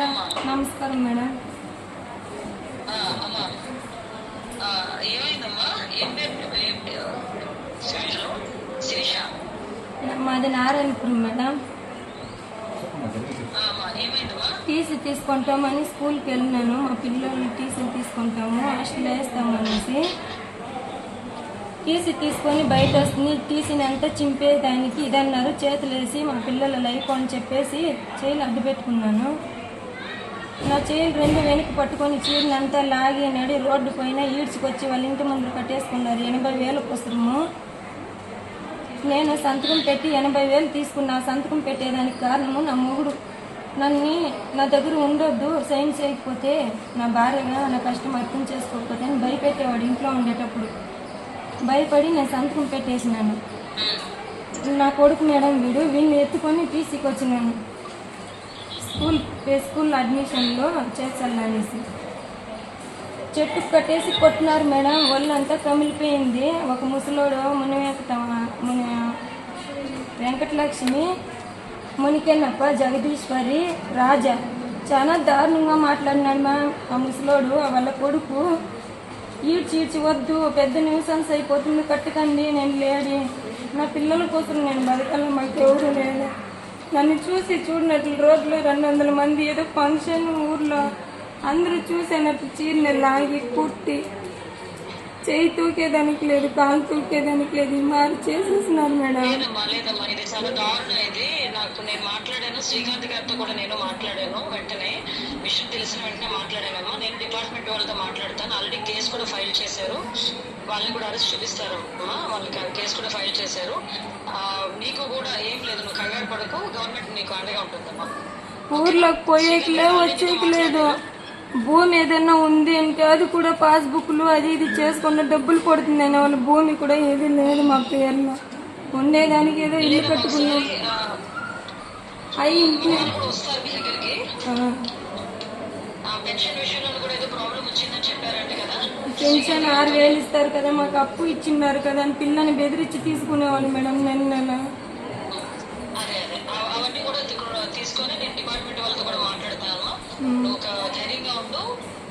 నమస్కారం మేడం. మాది Narayanapuram madam. TC తీసుకుంటామని స్కూల్కి వెళ్ళినాను. మా పిల్లలు టీసీ తీసుకుంటాము హాస్టల్ వేస్తాము అనేసి టీసీ తీసుకొని బయట వస్తుంది. టీసీని అంతా చింపేదానికి ఇదన్నారు. చేతులు వేసి మా పిల్లల లైఫ్ అని చెప్పేసి చేయిలు అడ్డు పెట్టుకున్నాను నా చేయిలు రెండు వెనక్కి పట్టుకొని చీరని అంతా లాగి నడి రోడ్డు పైన ఈడ్చుకొచ్చి వాళ్ళ ఇంటి ముందు కట్టేసుకున్నారు. ఎనభై వేల పుస్తకము నేను సంతకం పెట్టి ఎనభై వేలు తీసుకున్నా. సంతకం పెట్టేదానికి కారణము నా మొగుడు. నన్ను నా దగ్గర ఉండొద్దు. సైన్ చేయకపోతే నా భార్యగా నా కష్టం అర్థం చేసుకోకపోతే అని భయపెట్టేవాడు ఇంట్లో ఉండేటప్పుడు. భయపడి నేను సంతకం పెట్టేసినాను. నా కొడుకు మేడం వీడు వీడిని ఎత్తుకొని టీసీకి వచ్చినాను స్కూల్ ప్లే స్కూల్ అడ్మిషన్లో చేర్చాలనేసి చెట్టు కట్టేసి కొట్టినారు మేడం ఒళ్ళంతా కమిలిపోయింది. ఒక ముసలోడు ముని వెంకట ముని వెంకటలక్ష్మి మునికెన్నప్ప జగదీశ్వరి రాజా. చాలా దారుణంగా మాట్లాడినాడు మా ఆ ముసలోడు వాళ్ళ కొడుకు. ఈడ్చి ఈడ్చి వద్దు పెద్ద న్యూసెన్స్ అయిపోతుంది కట్టుకండి నేను లేడి. నా పిల్లల కోసం నేను బతకాలి మాకు నన్ను చూసి చూడనట్లు రోజులో రెండు వందల మంది ఏదో ఫంక్షన్ ఊర్లో అందరూ చూసేనట్టు చీరని లాగి కుట్టి చేయి తూకేదానికి లేదు కాలు తూకేదానికి లేదు ఈ మారి చేసేసినారు మేడం. లేదమ్మా ఇది చాలా దారుణం ఇది నాకు నేను మాట్లాడాను శ్రీకాంత్ గారితో కూడా నేను మాట్లాడాను వెంటనే. విషయం తెలిసిన వెంటనే మాట్లాడానమ్మా. నేను డిపార్ట్మెంట్ వాళ్ళతో మాట్లాడతాను. ఆల్రెడీ కేసు కూడా ఫైల్ చేశారు. వాళ్ళని కూడా అరెస్ట్ చూపిస్తారు అమ్మా వాళ్ళకి కేసు కూడా ఫైల్ చేశారు. ఆ, లేదు గవర్నమెంట్ అండగా ఉంటుందమ్మా. ఊర్లోకి పోయేకి లేవు వచ్చేకి లేదు. భూమి ఏదైనా ఉంది అంటే అది కూడా పాస్బుక్లు అది ఇది చేసుకున్న డబ్బులు పడుతుంది అనే వాళ్ళ భూమి కూడా ఏది లేదు మా పేరులో. ఉండేదానికి ఏదో ఇల్లు కట్టుకున్నాం. అవి ఇంట్లో పెన్షన్ ఆరు వేలు ఇస్తారు కదా మాకు అప్పు ఇచ్చిన్నారు కదా అని పిల్లని బెదిరించి తీసుకునేవాళ్ళు మేడం నెల 음. 어,